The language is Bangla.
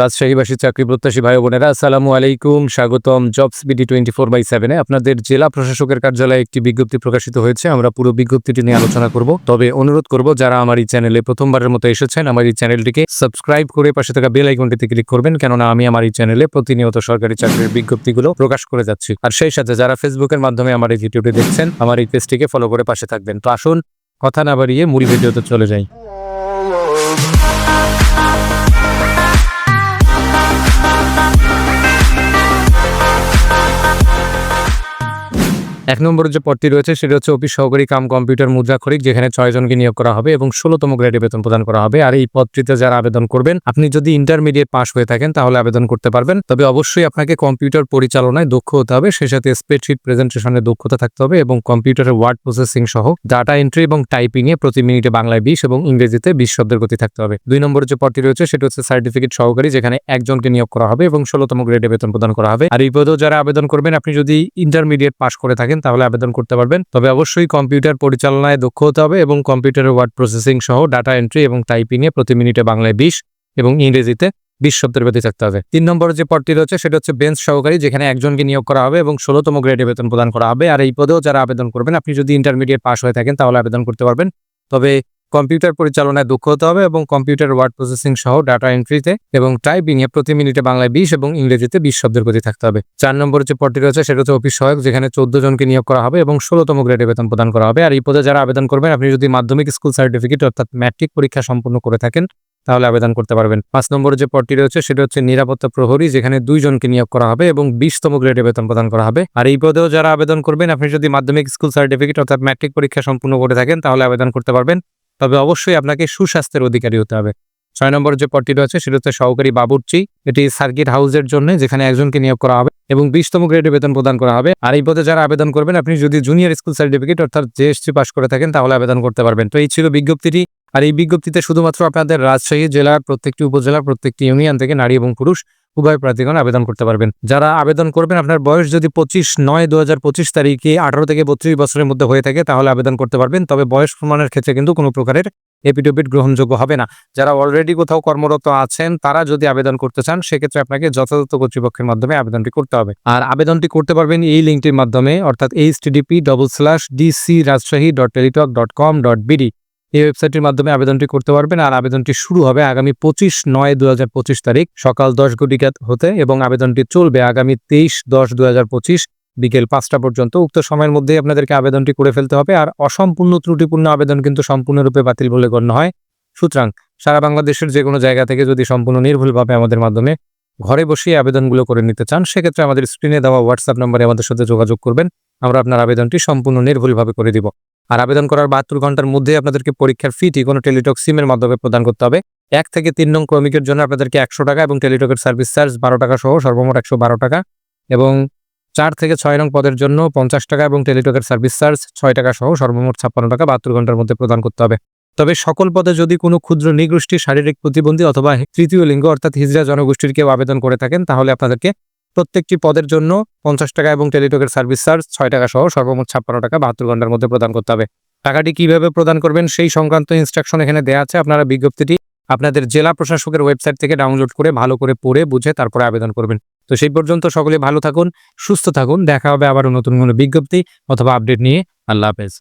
রাজশাহীবাসী চাকরি প্রত্যাশী ভাই বোনেরা, আসসালামু আলাইকুম। স্বাগতম jobs BD twenty four by সেভেনে। আপনাদের জেলা প্রশাসকের কার্যালয়ে একটি বিজ্ঞপ্তি প্রকাশিত হয়েছে। আমরা পুরো বিজ্ঞপ্তিটি নিয়ে আলোচনা করব। তবে অনুরোধ করব, যারা আমার এই চ্যানেলে প্রথমবারের মতো এসেছেন, আমার এই চ্যানেলটিকে সাবস্ক্রাইব করে পাশে থাকা বেল আইকনটিতে ক্লিক করবেন, কেননা আমি আমার এই চ্যানেলে প্রতিনিয়ত সরকারি চাকরির বিজ্ঞপ্তিগুলো প্রকাশ করে যাচ্ছি। আর সেই সাথে যারা ফেসবুকের মাধ্যমে আমার এই ভিডিওটি দেখছেন, আমার এই পেজটিকে ফলো করে পাশে থাকবেন। তো আসুন, কথা না বাড়িয়ে মূল ভিডিওতে চলে যাই। এক নম্বরের যে পদটি রয়েছে, সেটা হচ্ছে অফিস সহকারী কাম কম্পিউটার মুদ্রাক্ষরিক যেখানে ছয় জনকে নিয়োগ করা হবে এবং ষোলোতম গ্রেডে বেতন প্রদান করা হবে। আর এই পদটিতে যারা আবেদন করবেন, আপনি যদি ইন্টারমিডিয়েট পাশ হয়ে থাকেন, তাহলে আবেদন করতে পারবেন। তবে অবশ্যই আপনাকে কম্পিউটার পরিচালনায় দক্ষ হতে হবে। সেই সাথে স্প্রেডশিট প্রেজেন্টেশনে দক্ষতা থাকতে হবে এবং কম্পিউটারের ওয়ার্ড প্রসেসিং সহ ডাটা এন্ট্রি এবং টাইপিং এ প্রতি মিনিটে বাংলায় বিশ এবং ইংরেজিতে বিশ শব্দের গতি থাকতে হবে। দুই নম্বরের যে পদটি রয়েছে, সেটা হচ্ছে সার্টিফিকেট সহকারী, যেখানে একজনকে নিয়োগ করা হবে এবং ষোলোতম গ্রেডে বেতন প্রদান করা হবে। আর এই পদেও যারা আবেদন করবেন, আপনি যদি ইন্টারমিডিয়েট পাশ করে থাকেন তাহলে আবেদন করতে পারবেন। তবে অবশ্যই কম্পিউটার পরিচালনায় দক্ষ হতে হবে এবং কম্পিউটারের ওয়ার্ড প্রসেসিং সহ ডাটা এন্ট্রি এবং টাইপিং এ প্রতি মিনিটে বাংলায় বিশ এবং ইংরেজিতে বিশ শব্দের বেতন থাকতে হবে। তিন নম্বর যে পদটি রয়েছে, সেটা হচ্ছে বেঞ্চ সহকারী, যেখানে একজনকে নিয়োগ করা হবে এবং ষোলোতম গ্রেডে বেতন প্রদান করা হবে। আর এই পদেও যারা আবেদন করবেন, আপনি যদি ইন্টারমিডিয়েট পাস হয়ে থাকেন, তাহলে আবেদন করতে পারবেন। তবে কম্পিউটার পরিচালনায় দক্ষ হতে হবে এবং কম্পিউটার ওয়ার্ড প্রসেসিং সহ ডাটা এন্ট্রিতে এবং টাইপিং এ প্রতি মিনিটে বাংলায় বিশ এবং ইংরেজিতে বিশ শব্দের গতি থাকতে হবে। চার নম্বর যে পদটি রয়েছে সেটা হচ্ছে অফিস সহায়ক, যেখানে চোদ্দ জনকে নিয়োগ করা হবে এবং ষোলোতম গ্রেডে বেতন প্রদান করা হবে। আর এই পদে যারা আবেদন করবেন, আপনি যদি মাধ্যমিক স্কুল সার্টিফিকেট অর্থাৎ ম্যাট্রিক পরীক্ষা সম্পন্ন করে থাকেন, তাহলে আবেদন করতে পারবেন। পাঁচ নম্বর যে পদটি রয়েছে সেটা হচ্ছে নিরাপত্তা প্রহরী, যেখানে দুইজনকে নিয়োগ করা হবে এবং বিশতম গ্রেডে বেতন প্রদান করা হবে। আর এই পদেও যারা আবেদন করবেন, আপনি যদি মাধ্যমিক স্কুল সার্টিফিকেট অর্থাৎ ম্যাট্রিক পরীক্ষা সম্পূর্ণ করে থাকেন, তাহলে আবেদন করতে পারবেন তবে অবশ্যই আপনাকে সুস্বাস্থ্যের অধিকারী হতে হবে। ছয় নম্বর যে পদটি রয়েছে সেটা হচ্ছে সহকারী বাবুর্চি। এটি সার্কিট হাউসের জন্য যেখানে একজনকে নিয়োগ করা হবে এবং বিশতম গ্রেডে বেতন প্রদান করা হবে। আর এই পদে যারা আবেদন করবেন, আপনি যদি জুনিয়র স্কুল সার্টিফিকেট অর্থাৎ জেএসসি পাস করে থাকেন, তাহলে আবেদন করতে পারবেন। তো এই ছিল বিজ্ঞপ্তিটি। আর এই বিজ্ঞপ্তিতে শুধুমাত্র আপনাদের রাজশাহী জেলার প্রত্যেকটি উপজেলার প্রত্যেকটি ইউনিয়ন থেকে নারী এবং পুরুষ উভয় প্রার্থীগণ আবেদন করতে পারবেন। যারা আবেদন করবেন, আপনার বয়স যদি পঁচিশ নয় দু তারিখে আঠারো থেকে বত্রিশ বছরের মধ্যে হয়ে থাকে, তাহলে আবেদন করতে পারবেন। তবে বয়স প্রমাণের ক্ষেত্রে কিন্তু কোনো প্রকারের এপিডোপিট গ্রহণযোগ্য হবে না। যারা অলরেডি কোথাও কর্মরত আছেন, তারা যদি আবেদন করতে চান, সেক্ষেত্রে আপনাকে যথাযথ কর্তৃপক্ষের মাধ্যমে আবেদনটি করতে হবে। আর আবেদনটি করতে পারবেন এই লিঙ্কটির মাধ্যমে, অর্থাৎ H TDP double slash DC Rajshahi dot Teletalk dot com dot BD এই ওয়েবসাইটের মাধ্যমে আবেদনটি করতে পারবেন আর আবেদনটি শুরু হবে আগামী পঁচিশ নয় দু তারিখ সকাল দশ ঘটিকা হতে এবং আবেদনটি চলবে আগামী তেইশ দশ দু বিকেল পাঁচটা পর্যন্ত। উক্ত সময়ের মধ্যেই আপনাদেরকে আবেদনটি করে ফেলতে হবে আর অসম্পূর্ণ ত্রুটিপূর্ণ আবেদন কিন্তু সম্পূর্ণরূপে বাতিল বলে গণ্য হয়। সুতরাং সারা বাংলাদেশের যে কোনো জায়গা থেকে যদি সম্পূর্ণ নির্ভুলভাবে আমাদের মাধ্যমে ঘরে বসেই আবেদনগুলো করে নিতে চান, সেক্ষেত্রে আমাদের স্ক্রিনে দেওয়া হোয়াটসঅ্যাপ নম্বরে আমাদের সাথে যোগাযোগ করবেন। আমরা আপনার আবেদনটি সম্পূর্ণ নির্ভুলভাবে করে দিব। আর আবেদন করার বাহাত্তর ঘণ্টার মধ্যে আপনাদেরকে পরীক্ষার ফিটি কোনো টেলিটক সিমের মাধ্যমে প্রদান করতে হবে। এক থেকে তিন নং ক্রমিকের জন্য আপনাদেরকে একশো টাকা এবং টেলিটকের সার্ভিস চার্জ বারো টাকা সহ সর্বমোট একশো বারো টাকা এবং চার থেকে ছয় নং পদের জন্য পঞ্চাশ টাকা এবং টেলিটকের সার্ভিস চার্জ ছয় টাকা সহ সর্বমোট ছাপ্পান্ন টাকা বাহাত্তর ঘণ্টার মধ্যে প্রদান করতে হবে। তবে সকল পদে যদি কোনো ক্ষুদ্র নিগোষ্ঠী শারীরিক প্রতিবন্ধী অথবা তৃতীয় লিঙ্গ অর্থাৎ হিজড়া জনগোষ্ঠীর কেউ আবেদন করে থাকেন, তাহলে আপনাদেরকে প্রত্যেকটি পদের জন্য পঞ্চাশ টাকা এবং টেলিটকের সার্ভিস চার্জ ছয় টাকা সহ সর্বমোট ছাপ্পান্ন টাকা বাহাত্তর ঘণ্টার মধ্যে প্রদান করতে হবে। টাকাটি কীভাবে প্রদান করবেন সেই সংক্রান্ত ইনস্ট্রাকশন এখানে দেওয়া আছে। আপনারা বিজ্ঞপ্তিটি আপনাদের জেলা প্রশাসকের ওয়েবসাইট থেকে ডাউনলোড করে ভালো করে পড়ে, বুঝে তারপরে আবেদন করবেন। তো সেই পর্যন্ত সকলে ভালো থাকুন, সুস্থ থাকুন। দেখা হবে আবার নতুন কোনো বিজ্ঞপ্তি অথবা আপডেট নিয়ে। আল্লাহ হাফেজ।